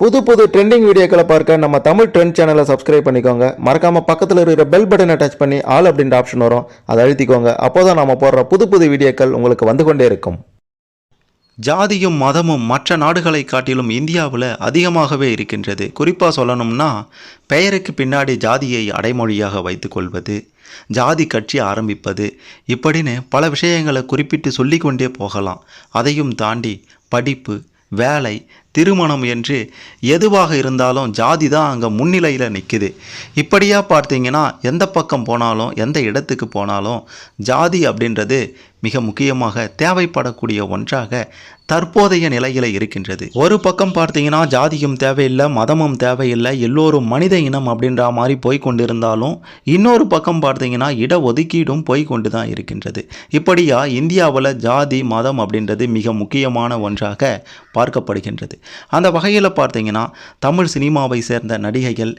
புது புது ட்ரெண்டிங் வீடியோக்களை பார்க்க நம்ம தமிழ் ட்ரெண்ட் சேனலை சப்ஸ்கிரைப் பண்ணிக்கோங்க. மறக்காமல் பக்கத்தில் இருக்கிற பெல் பட்டனை டச் பண்ணி ஆல் அப்படின்ற ஆப்ஷன் வரும். அதை அழுத்திக்கோங்க. அப்போதான் நம்ம போடுற புது புது வீடியோக்கள் உங்களுக்கு வந்து கொண்டே இருக்கும். ஜாதியும் மதமும் மற்ற நாடுகளை காட்டிலும் இந்தியாவில் அதிகமாகவே இருக்கின்றது. குறிப்பாக சொல்லணும்னா பெயருக்கு பின்னாடி ஜாதியை அடைமொழியாக வைத்துக்கொள்வது ஜாதி கட்சி ஆரம்பிப்பது இப்படின்னு பல விஷயங்களை குறிப்பிட்டு சொல்லிக்கொண்டே போகலாம். அதையும் தாண்டி படிப்பு வேலை திருமணம் என்று எதுவாக இருந்தாலும் ஜாதி தான் அங்கே முன்னிலையில் நிற்குது இப்படியாக பார்த்தீங்கன்னா எந்த பக்கம் போனாலும் எந்த இடத்துக்கு போனாலும் ஜாதி அப்படின்றது மிக முக்கியமாக தேவைப்படக்கூடிய ஒன்றாக தற்போதைய நிலையில் இருக்கின்றது. ஒரு பக்கம் பார்த்தீங்கன்னா ஜாதியும் தேவையில்லை மதமும் தேவையில்லை எல்லோரும் மனித இனம் அப்படின்ற மாதிரி போய் கொண்டிருந்தாலும் இன்னொரு பக்கம் பார்த்தீங்கன்னா இட ஒதுக்கீடும் போய் கொண்டு தான் இருக்கின்றது. இப்படியா இந்தியாவில் ஜாதி மதம் அப்படின்றது மிக முக்கியமான ஒன்றாக பார்க்கப்படுகின்றது. அந்த வகையில் பார்த்தீங்கன்னா தமிழ் சினிமாவை சேர்ந்த நடிகைகள்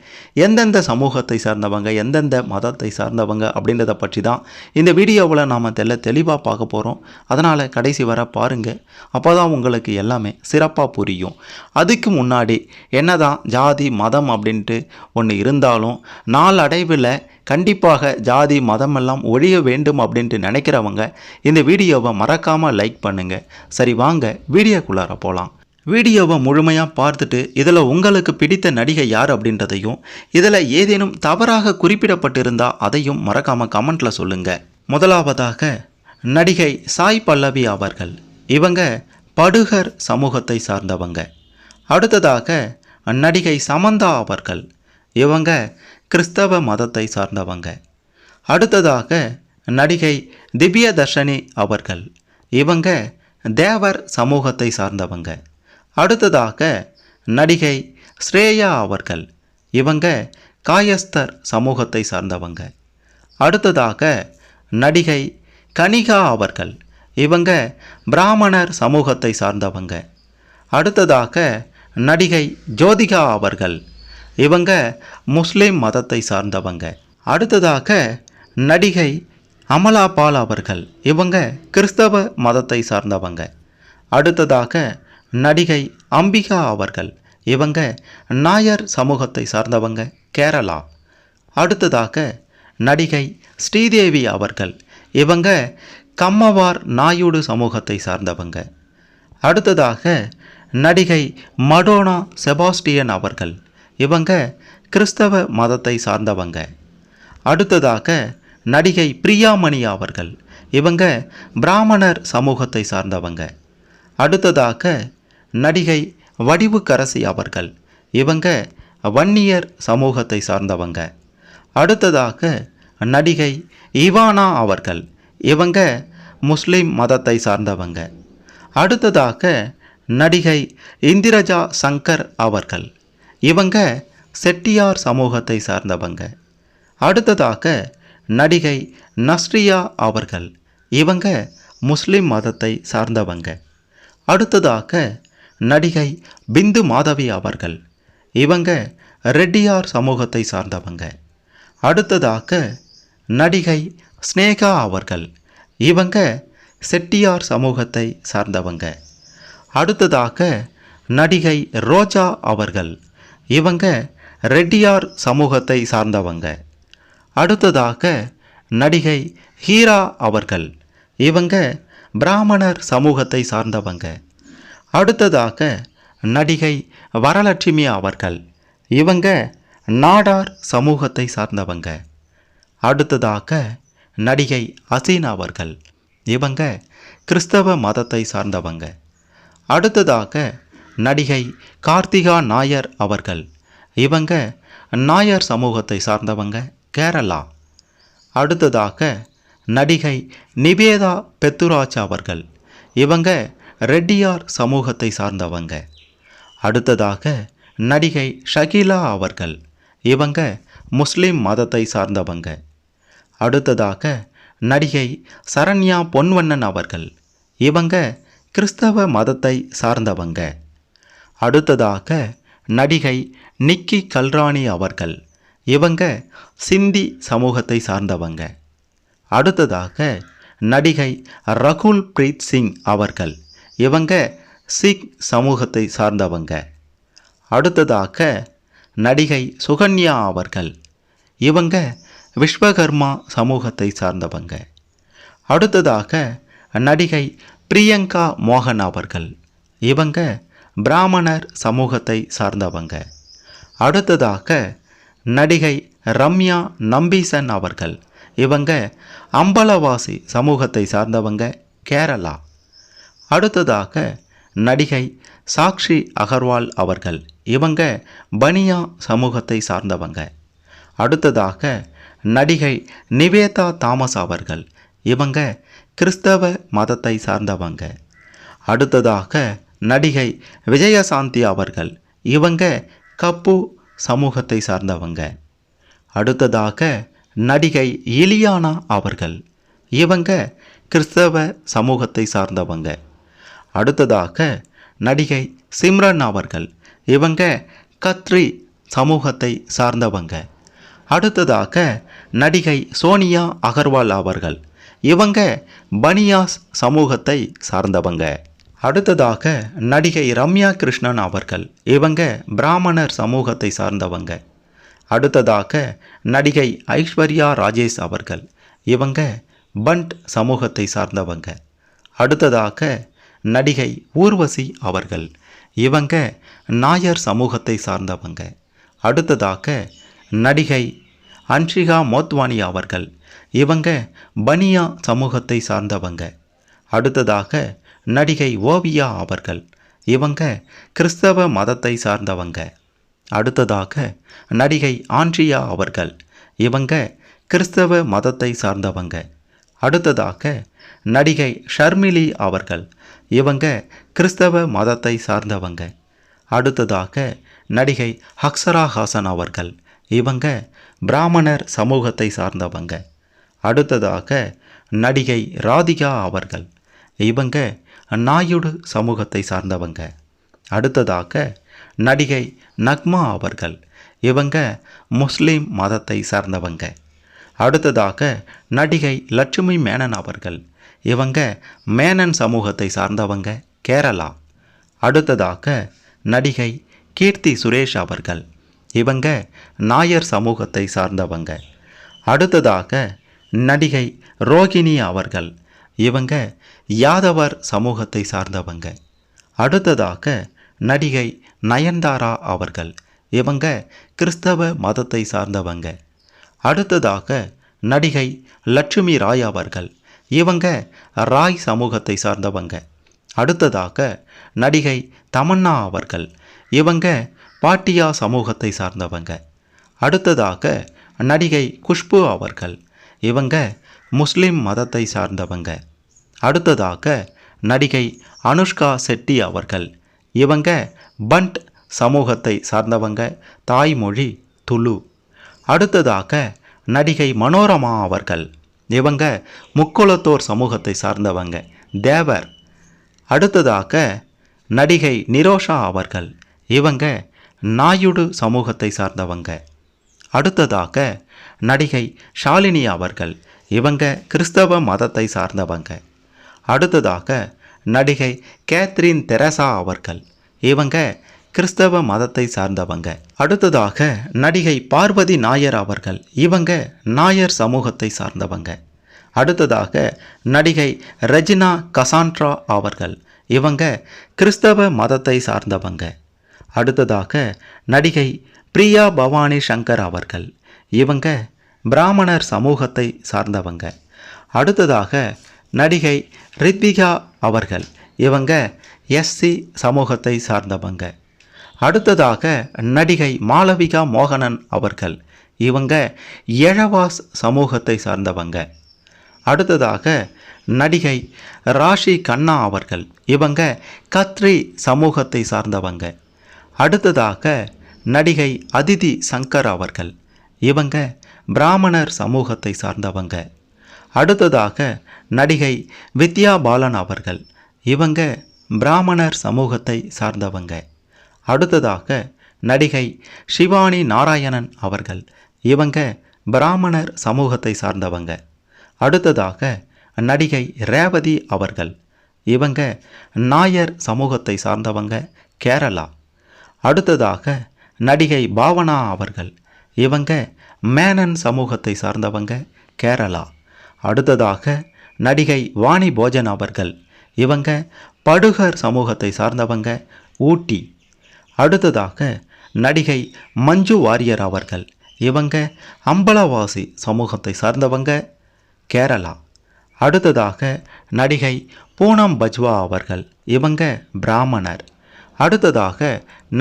எந்தெந்த சமூகத்தை சார்ந்தவங்க எந்தெந்த மதத்தை சார்ந்தவங்க அப்படின்றத பற்றி தான் இந்த வீடியோவில் நாம் தெல்ல தெளிவாக பார்க்க போகிறோம் அதனால் கடைசி வர பாருங்கள் அப்போ தான் உங்களுக்கு எல்லாமே சிறப்பாக புரியும். அதுக்கு முன்னாடி என்னதான் ஜாதி மதம் அப்படின்ட்டு ஒன்று இருந்தாலும் நாளடைவில் கண்டிப்பாக ஜாதி மதமெல்லாம் ஒழிய வேண்டும் அப்படின்ட்டு நினைக்கிறவங்க இந்த வீடியோவை மறக்காமல் லைக் பண்ணுங்கள் சரி வாங்க வீடியோக்குள்ளார போகலாம் வீடியோவை முழுமையாக பார்த்துட்டு இதில் உங்களுக்கு பிடித்த நடிகை யார் அப்படின்றதையும் இதில் ஏதேனும் தவறாக குறிப்பிடப்பட்டிருந்தால் அதையும் மறக்காமல் கமெண்ட்டில் சொல்லுங்கள் முதலாவதாக நடிகை சாய் பல்லவி அவர்கள். இவங்க படுகர் சமூகத்தை சார்ந்தவங்க. அடுத்ததாக நடிகை சமந்தா அவர்கள். இவங்க கிறிஸ்தவ மதத்தை சார்ந்தவங்க. அடுத்ததாக நடிகை திவ்யதர்ஷினி அவர்கள். இவங்க தேவர் சமூகத்தை சார்ந்தவங்க. அடுத்ததாக நடிகை ஸ்ரேயா அவர்கள். இவங்க காயஸ்தர் சமூகத்தை சார்ந்தவங்க. அடுத்ததாக நடிகை கனிகா அவர்கள். இவங்க பிராமணர் சமூகத்தை சார்ந்தவங்க. அடுத்ததாக நடிகை ஜோதிகா அவர்கள். இவங்க முஸ்லீம் மதத்தை சார்ந்தவங்க. அடுத்ததாக நடிகை அமலா பால் அவர்கள். இவங்க கிறிஸ்தவ மதத்தை சார்ந்தவங்க. அடுத்ததாக நடிகை அம்பிகா அவர்கள். இவங்க நாயர் சமூகத்தை சார்ந்தவங்க கேரளா. அடுத்ததாக நடிகை ஸ்ரீதேவி அவர்கள். இவங்க கம்மவார் நாயுடு சமூகத்தை சார்ந்தவங்க. அடுத்ததாக நடிகை மடோனா செபாஸ்டியன் அவர்கள். இவங்க கிறிஸ்தவ மதத்தை சார்ந்தவங்க. அடுத்ததாக நடிகை பிரியாமணி அவர்கள். இவங்க பிராமணர் சமூகத்தை சார்ந்தவங்க. அடுத்ததாக நடிகை வடிவுக்கரசி அவர்கள். இவங்க வன்னியர் சமூகத்தை சார்ந்தவங்க. அடுத்ததாக நடிகை இவானா அவர்கள். இவங்க முஸ்லிம் மதத்தை சார்ந்தவங்க. அடுத்ததாக நடிகை இந்திரஜா சங்கர் அவர்கள். இவங்க செட்டியார் சமூகத்தை சார்ந்தவங்க. அடுத்ததாக நடிகை நஸ்ரியா அவர்கள். இவங்க முஸ்லிம் மதத்தை சார்ந்தவங்க. அடுத்ததாக நடிகை பிந்து மாதவி அவர்கள். இவங்க ரெட்டியார் சமூகத்தை சார்ந்தவங்க. அடுத்ததாக நடிகை ஸ்னேகா அவர்கள். இவங்க செட்டியார் சமூகத்தை சார்ந்தவங்க. அடுத்ததாக நடிகை ரோஜா அவர்கள். இவங்க ரெட்டியார் சமூகத்தை சார்ந்தவங்க. அடுத்ததாக நடிகை ஹீரா அவர்கள். இவங்க பிராமணர் சமூகத்தை சார்ந்தவங்க. அடுத்ததாக நடிகை வரலட்சுமி அவர்கள். இவங்க நாடார் சமூகத்தை சார்ந்தவங்க. அடுத்ததாக நடிகை அசீனா அவர்கள். இவங்க கிறிஸ்தவ மதத்தை சார்ந்தவங்க. அடுத்ததாக நடிகை கார்த்திகா நாயர் அவர்கள். இவங்க நாயர் சமூகத்தை சார்ந்தவங்க கேரளா. அடுத்ததாக நடிகை நிவேதா பெத்துராஜ் அவர்கள். இவங்க ரெட்டியார் சமூகத்தை சார்ந்தவங்க. அடுத்ததாக நடிகை ஷகிலா அவர்கள். இவங்க முஸ்லீம் மதத்தை சார்ந்தவங்க. அடுத்ததாக நடிகை சரண்யா பொன்வண்ணன் அவர்கள். இவங்க கிறிஸ்தவ மதத்தை சார்ந்தவங்க. அடுத்ததாக நடிகை நிக்கி கல்ராணி அவர்கள். இவங்க சிந்தி சமூகத்தை சார்ந்தவங்க. அடுத்ததாக நடிகை ரகுல் பிரீத் சிங் அவர்கள். இவங்க சிக் சமூகத்தை சார்ந்தவங்க. அடுத்ததாக நடிகை சுகன்யா அவர்கள். இவங்க விஸ்வகர்மா சமூகத்தை சார்ந்தவங்க. அடுத்ததாக நடிகை பிரியங்கா மோகன் அவர்கள். இவங்க பிராமணர் சமூகத்தை சார்ந்தவங்க. அடுத்ததாக நடிகை ரம்யா நம்பீசன் அவர்கள். இவங்க அம்பலவாசி சமூகத்தை சார்ந்தவங்க கேரளா. அடுத்ததாக நடிகை சாக்ஷி அகர்வால் அவர்கள். இவங்க பனியா சமூகத்தை சார்ந்தவங்க. அடுத்ததாக நடிகை நிவேதா தாமஸ் அவர்கள். இவங்க கிறிஸ்தவ மதத்தை சார்ந்தவங்க. அடுத்ததாக நடிகை விஜயசாந்தி அவர்கள். இவங்க கப்பு சமூகத்தை சார்ந்தவங்க. அடுத்ததாக நடிகை இலியானா அவர்கள். இவங்க கிறிஸ்தவ சமூகத்தை சார்ந்தவங்க. அடுத்ததாக நடிகை சிம்ரன் அவர்கள். இவங்க கத்ரி சமூகத்தை சார்ந்தவங்க. அடுத்ததாக நடிகை சோனியா அகர்வால் அவர்கள். இவங்க பனியாஸ் சமூகத்தை சார்ந்தவங்க. அடுத்ததாக நடிகை ரம்யா கிருஷ்ணன் அவர்கள். இவங்க பிராமணர் சமூகத்தை சார்ந்தவங்க. அடுத்ததாக நடிகை ஐஸ்வர்யா ராஜேஷ் அவர்கள். இவங்க பண்ட் சமூகத்தை சார்ந்தவங்க. அடுத்ததாக நடிகை ஊர்வசி அவர்கள். இவங்க நாயர் சமூகத்தை சார்ந்தவங்க. அடுத்ததாக நடிகை அன்ஷிகா மோத்வானி அவர்கள். இவங்க பனியா சமூகத்தை சார்ந்தவங்க. அடுத்ததாக நடிகை ஓவியா அவர்கள். இவங்க கிறிஸ்தவ மதத்தை சார்ந்தவங்க. அடுத்ததாக நடிகை ஆண்ட்ரியா அவர்கள். இவங்க கிறிஸ்தவ மதத்தை சார்ந்தவங்க. அடுத்ததாக நடிகை ஷர்மிலி அவர்கள். இவங்க கிறிஸ்தவ மதத்தை சார்ந்தவங்க. அடுத்ததாக நடிகை ஹக்ஸரா ஹாசன் அவர்கள். இவங்க பிராமணர் சமூகத்தை சார்ந்தவங்க. அடுத்ததாக நடிகை ராதிகா அவர்கள். இவங்க நாயுடு சமூகத்தை சார்ந்தவங்க. அடுத்ததாக நடிகை நக்மா அவர்கள். இவங்க முஸ்லீம் மதத்தை சார்ந்தவங்க. அடுத்ததாக நடிகை லட்சுமி மேனன் அவர்கள். இவங்க மேனன் சமூகத்தை சார்ந்தவங்க கேரளா. அடுத்ததாக நடிகை கீர்த்தி சுரேஷ் அவர்கள். இவங்க நாயர் சமூகத்தை சார்ந்தவங்க. அடுத்ததாக நடிகை ரோகிணி அவர்கள். இவங்க யாதவர் சமூகத்தை சார்ந்தவங்க. அடுத்ததாக நடிகை நயன்தாரா அவர்கள். இவங்க கிறிஸ்தவ மதத்தை சார்ந்தவங்க. அடுத்ததாக நடிகை லட்சுமி ராய் அவர்கள். இவங்க ராய் சமூகத்தை சார்ந்தவங்க. அடுத்ததாக நடிகை தமன்னா அவர்கள். இவங்க பாட்டியா சமூகத்தை சார்ந்தவங்க. அடுத்ததாக நடிகை குஷ்பு அவர்கள். இவங்க முஸ்லிம் மதத்தை சார்ந்தவங்க. அடுத்ததாக நடிகை அனுஷ்கா செட்டி அவர்கள். இவங்க பண்ட் சமூகத்தை சார்ந்தவங்க தாய்மொழி துளு. அடுத்ததாக நடிகை மனோரமா அவர்கள். இவங்க முக்குளத்தோர் சமூகத்தை சார்ந்தவங்க தேவர். அடுத்ததாக நடிகை நிரோஷா அவர்கள். இவங்க நாயுடு சமூகத்தை சார்ந்தவங்க. அடுத்ததாக நடிகை ஷாலினி அவர்கள் இவங்க கிறிஸ்தவ மதத்தை சார்ந்தவங்க. அடுத்ததாக நடிகை கேத்ரின் தெரசா அவர்கள் இவங்க கிறிஸ்தவ மதத்தை சார்ந்தவங்க. அடுத்ததாக நடிகை பார்வதி நாயர் அவர்கள் இவங்க நாயர் சமூகத்தை சார்ந்தவங்க. அடுத்ததாக நடிகை ரெஜினா கசான்ட்ரா அவர்கள் இவங்க கிறிஸ்தவ மதத்தை சார்ந்தவங்க. அடுத்ததாக நடிகை பிரியா பவானி சங்கர் அவர்கள். இவங்க பிராமணர் சமூகத்தை சார்ந்தவங்க. அடுத்ததாக நடிகை ரித்விகா அவர்கள். இவங்க எஸ்சி சமூகத்தை சார்ந்தவங்க. அடுத்ததாக நடிகை மாளவிகா மோகனன் அவர்கள். இவங்க எழவாஸ் சமூகத்தை சார்ந்தவங்க. அடுத்ததாக நடிகை ராஷி கண்ணா அவர்கள். இவங்க கத்ரி சமூகத்தை சார்ந்தவங்க. அடுத்ததாக நடிகை அதிதி சங்கர் அவர்கள். இவங்க பிராமணர் சமூகத்தை சார்ந்தவங்க. அடுத்ததாக நடிகை வித்யா பாலன் அவர்கள். இவங்க பிராமணர் சமூகத்தை சார்ந்தவங்க. அடுத்ததாக நடிகை சிவானி நாராயணன் அவர்கள். இவங்க பிராமணர் சமூகத்தை சார்ந்தவங்க. அடுத்ததாக நடிகை ரேவதி அவர்கள். இவங்க நாயர் சமூகத்தை சார்ந்தவங்க கேரளா. அடுத்ததாக நடிகை பாவனா அவர்கள். இவங்க மேனன் சமூகத்தை சார்ந்தவங்க கேரளா. அடுத்ததாக நடிகை வாணி போஜன் அவர்கள். இவங்க படுகர் சமூகத்தை சார்ந்தவங்க ஊட்டி. அடுத்ததாக நடிகை மஞ்சு வாரியர் அவர்கள். இவங்க அம்பலவாசி சமூகத்தை சார்ந்தவங்க கேரளா. அடுத்ததாக நடிகை பூனம் பஜ்வா அவர்கள். இவங்க பிராமணர். அடுத்ததாக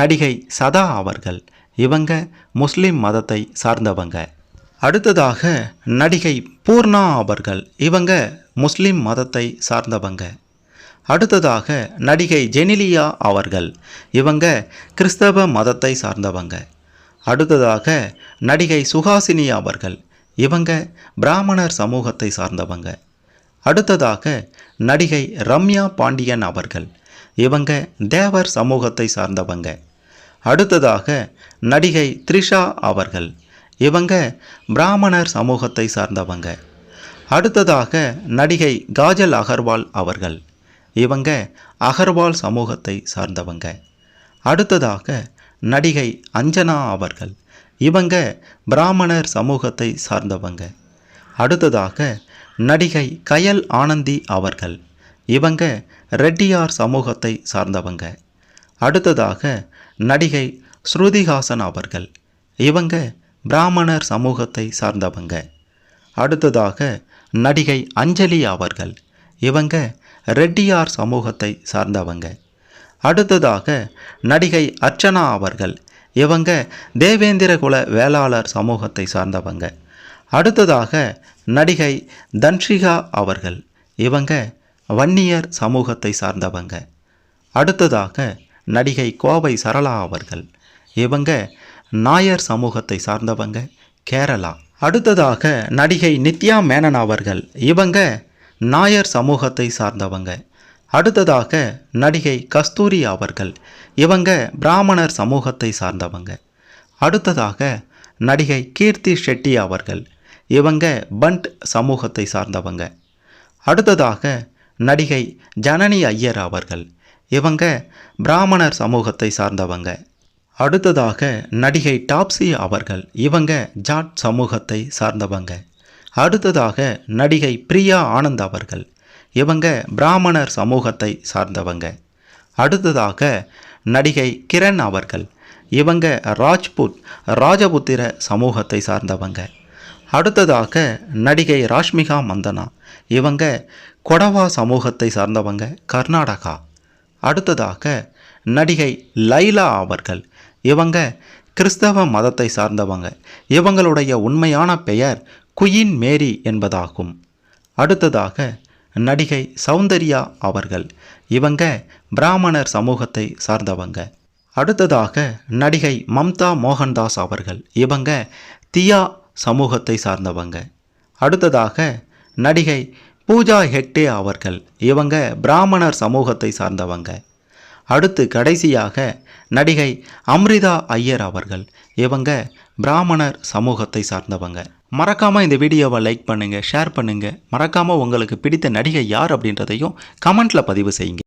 நடிகை சதா அவர்கள். இவங்க முஸ்லீம் மதத்தை சார்ந்தவங்க. அடுத்ததாக நடிகை பூர்ணா அவர்கள். இவங்க முஸ்லீம் மதத்தை சார்ந்தவங்க. அடுத்ததாக நடிகை ஜெனிலியா அவர்கள். இவங்க கிறிஸ்தவ மதத்தை சார்ந்தவங்க. அடுத்ததாக நடிகை சுஹாசினி அவர்கள். இவங்க பிராமணர் சமூகத்தை சார்ந்தவங்க. அடுத்ததாக நடிகை ரம்யா பாண்டியன் அவர்கள். இவங்க தேவர் சமூகத்தை சார்ந்தவங்க. அடுத்ததாக நடிகை த்ரிஷா அவர்கள். இவங்க பிராமணர் சமூகத்தை சார்ந்தவங்க. அடுத்ததாக நடிகை காஜல் அகர்வால் அவர்கள். இவங்க அகர்வால் சமூகத்தை சார்ந்தவங்க. அடுத்ததாக நடிகை அஞ்சனா அவர்கள். இவங்க பிராமணர் சமூகத்தை சார்ந்தவங்க. அடுத்ததாக நடிகை கயல் ஆனந்தி அவர்கள். இவங்க ரெட்டியார் சமூகத்தை சார்ந்தவங்க. அடுத்ததாக நடிகை ஸ்ருதிஹாசன் அவர்கள். இவங்க பிராமணர் சமூகத்தை சார்ந்தவங்க. அடுத்ததாக நடிகை அஞ்சலி அவர்கள். இவங்க ரெட்டியார் சமூகத்தை சார்ந்தவங்க. அடுத்ததாக நடிகை அர்ச்சனா அவர்கள். இவங்க தேவேந்திர குல வேளாளர் சமூகத்தை சார்ந்தவங்க. அடுத்ததாக நடிகை தன்ஷிகா அவர்கள். இவங்க வன்னியர் சமூகத்தை சார்ந்தவங்க. அடுத்ததாக நடிகை கோவை சரளா அவர்கள். இவங்க நாயர் சமூகத்தை சார்ந்தவங்க கேரளா. அடுத்ததாக நடிகை நித்யா மேனன் அவர்கள். இவங்க நாயர் சமூகத்தை சார்ந்தவங்க. அடுத்ததாக நடிகை கஸ்தூரி அவர்கள். இவங்க பிராமணர் சமூகத்தை சார்ந்தவங்க. அடுத்ததாக நடிகை கீர்த்தி ஷெட்டி அவர்கள். இவங்க பண்ட் சமூகத்தை சார்ந்தவங்க. அடுத்ததாக நடிகை ஜனனி ஐயர் அவர்கள். இவங்க பிராமணர் சமூகத்தை சார்ந்தவங்க. அடுத்ததாக நடிகை டாப்ஸி அவர்கள். இவங்க ஜாட் சமூகத்தை சார்ந்தவங்க. அடுத்ததாக நடிகை பிரியா ஆனந்த் அவர்கள். இவங்க பிராமணர் சமூகத்தை சார்ந்தவங்க. அடுத்ததாக நடிகை கிரண் அவர்கள். இவங்க ராஜ்புத் ராஜபுத்திர சமூகத்தை சார்ந்தவங்க. அடுத்ததாக நடிகை ராஷ்மிகா மந்தனா. இவங்க கொடவா சமூகத்தை சார்ந்தவங்க கர்நாடகா. அடுத்ததாக நடிகை லைலா அவர்கள். இவங்க கிறிஸ்தவ மதத்தை சார்ந்தவங்க. இவங்களுடைய உண்மையான பெயர் குயின் மேரி என்பதாகும். அடுத்ததாக நடிகை சௌந்தர்யா அவர்கள். இவங்க பிராமணர் சமூகத்தை சார்ந்தவங்க. அடுத்ததாக நடிகை மம்தா மோகன்தாஸ் அவர்கள். இவங்க தியா சமூகத்தை சார்ந்தவங்க. அடுத்ததாக நடிகை பூஜா ஹெக்டே அவர்கள். இவங்க பிராமணர் சமூகத்தை சார்ந்தவங்க. அடுத்து கடைசியாக நடிகை அம்ரிதா ஐயர் அவர்கள். இவங்க பிராமணர் சமூகத்தை சார்ந்தவங்க. மறக்காமல் இந்த வீடியோவை லைக் பண்ணுங்கள் ஷேர் பண்ணுங்கள் மறக்காமல் உங்களுக்கு பிடித்த நடிகை யார் அப்படின்றதையும் கமெண்ட்டில் பதிவு செய்யுங்க.